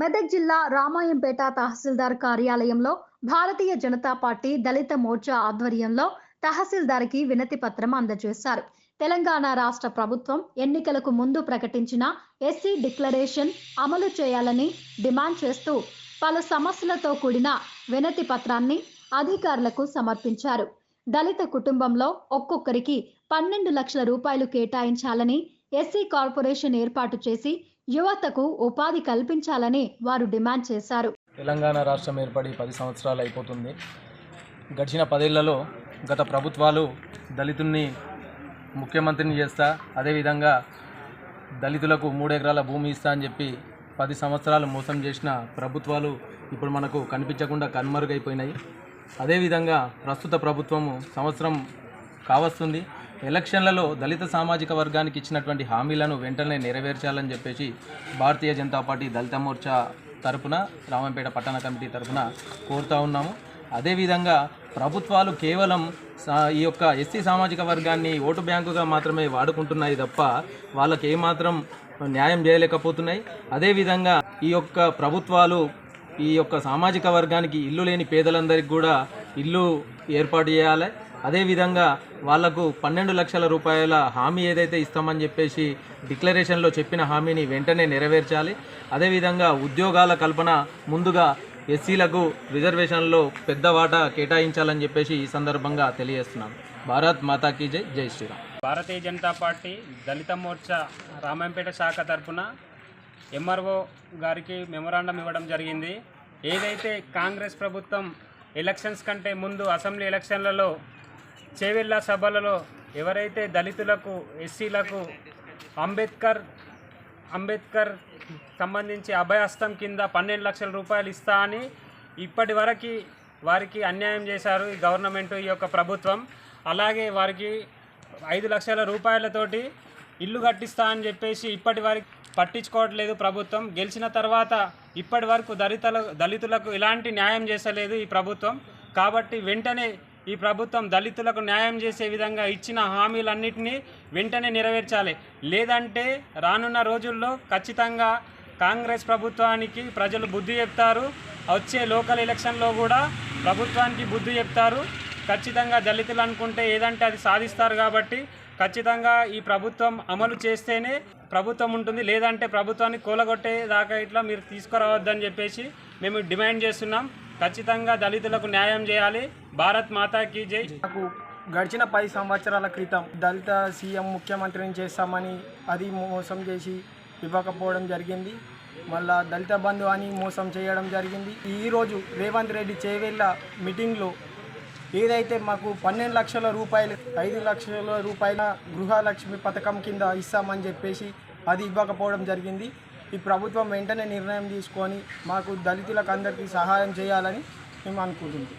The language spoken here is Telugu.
మెదక్ జిల్లా రామాయంపేట తహసీల్దార్ కార్యాలయంలో భారతీయ జనతా పార్టీ దళిత మోర్చా ఆధ్వర్యంలో తహసీల్దార్కి వినతి పత్రం అందజేశారు. తెలంగాణ రాష్ట్ర ప్రభుత్వం ఎన్నికలకు ముందు ప్రకటించిన ఎస్సీ డిక్లరేషన్ అమలు చేయాలని డిమాండ్ చేస్తూ పలు సమస్యలతో కూడిన వినతి పత్రాన్ని అధికారులకు సమర్పించారు. దళిత కుటుంబంలో ఒక్కొక్కరికి పన్నెండు లక్షల రూపాయలు కేటాయించాలని ఎస్సీ కార్పొరేషన్ ఏర్పాటు చేసి యువతకు ఉపాధి కల్పించాలని వారు డిమాండ్ చేశారు. తెలంగాణ రాష్ట్రం ఏర్పడి పది సంవత్సరాలు అయిపోతుంది. గడిచిన పదేళ్ళలో గత ప్రభుత్వాలు దళితుల్ని ముఖ్యమంత్రిని చేస్తా అదేవిధంగా దళితులకు మూడెకరాల భూమి ఇస్తా అని చెప్పి పది సంవత్సరాలు మోసం చేసిన ప్రభుత్వాలు ఇప్పుడు మనకు కనిపించకుండా కనుమరుగైపోయినాయి. అదేవిధంగా ప్రస్తుత ప్రభుత్వము సంవత్సరం కావస్తుంది. ఎలక్షన్లలో దళిత సామాజిక వర్గానికి ఇచ్చినటువంటి హామీలను వెంటనే నెరవేర్చాలని చెప్పేసి భారతీయ జనతా పార్టీ దళిత మోర్చా తరపున రామంపేట పట్టణ కమిటీ తరపున కోరుతా ఉన్నాము. అదేవిధంగా ప్రభుత్వాలు కేవలం సా- ఈ యొక్క ఎస్సీ సామాజిక వర్గాన్ని ఓటు బ్యాంకుగా మాత్రమే వాడుకుంటున్నాయి తప్ప వాళ్ళకి ఏమాత్రం న్యాయం చేయలేకపోతున్నాయి. అదేవిధంగా ఈ యొక్క ప్రభుత్వాలు ఈ యొక్క సామాజిక వర్గానికి ఇల్లు లేని పేదలందరికీ కూడా ఇల్లు ఏర్పాటు చేయాలి. అదేవిధంగా వాళ్ళకు పన్నెండు లక్షల రూపాయల హామీ ఏదైతే ఇస్తామని చెప్పేసి డిక్లరేషన్లో చెప్పిన హామీని వెంటనే నెరవేర్చాలి. అదేవిధంగా ఉద్యోగాల కల్పన ముందుగా ఎస్సీలకు రిజర్వేషన్లో పెద్ద వాటా కేటాయించాలని చెప్పేసి ఈ సందర్భంగా తెలియజేస్తున్నాను భారత్ మాతాకి జై జై శ్రీరామ్. భారతీయ జనతా పార్టీ దళిత మోర్చా రామాయంపేట శాఖ తరఫున ఎంఆర్ఓ గారికి మెమొరాండం ఇవ్వడం జరిగింది. ఏదైతే కాంగ్రెస్ ప్రభుత్వం ఎలక్షన్స్ కంటే ముందు అసెంబ్లీ ఎలక్షన్లలో చేవెళ్ళ సభలలో ఎవరైతే దళితులకు ఎస్సీలకు అంబేద్కర్ అంబేద్కర్ సంబంధించి అభయహస్తం కింద పన్నెండు లక్షల రూపాయలు ఇస్తా అని ఇప్పటి వరకు వారికి అన్యాయం చేశారు ఈ గవర్నమెంట్ ఈ యొక్క ప్రభుత్వం. అలాగే వారికి ఐదు లక్షల రూపాయలతోటి ఇల్లు కట్టిస్తా అని చెప్పేసి ఇప్పటి వరకు పట్టించుకోవట్లేదు ప్రభుత్వం. గెలిచిన తర్వాత ఇప్పటి వరకు దళితుల దళితులకు ఇలాంటి న్యాయం చేసలేదు ఈ ప్రభుత్వం. కాబట్టి వెంటనే ఈ ప్రభుత్వం దళితులకు న్యాయం చేసే విధంగా ఇచ్చిన హామీలన్నింటినీ వెంటనే నెరవేర్చాలి. లేదంటే రానున్న రోజుల్లో ఖచ్చితంగా కాంగ్రెస్ ప్రభుత్వానికి ప్రజలు బుద్ధి చెప్తారు. వచ్చే లోకల్ ఎలక్షన్లో కూడా ప్రభుత్వానికి బుద్ధి చెప్తారు. ఖచ్చితంగా దళితులు అనుకుంటే ఏదంటే అది సాధిస్తారు కాబట్టి ఖచ్చితంగా ఈ ప్రభుత్వం అమలు చేస్తేనే ప్రభుత్వం ఉంటుంది. లేదంటే ప్రభుత్వాన్ని కూలగొట్టేదాకా ఇట్లా మీరు తీసుకురావద్దని చెప్పేసి మేము డిమాండ్ చేస్తున్నాం. ఖచ్చితంగా దళితులకు న్యాయం చేయాలి. భారత్ మాతాకి జై. నాకు గడిచిన పది సంవత్సరాల క్రితం దళిత సీఎం ముఖ్యమంత్రిని చేస్తామని అది మోసం చేసి ఇవ్వకపోవడం జరిగింది. మళ్ళా దళిత బంధు అని మోసం చేయడం జరిగింది. ఈరోజు రేవంత్ రెడ్డి చేవేళ్ళ మీటింగ్లో ఏదైతే మాకు పన్నెండు లక్షల రూపాయలు ఐదు లక్షల రూపాయల గృహలక్ష్మి పథకం కింద ఇస్తామని చెప్పేసి అది ఇవ్వకపోవడం జరిగింది. ఈ ప్రభుత్వం వెంటనే నిర్ణయం తీసుకొని మాకు దళితులకు అందరికీ సహాయం చేయాలని మేము అనుకుంటున్నాం.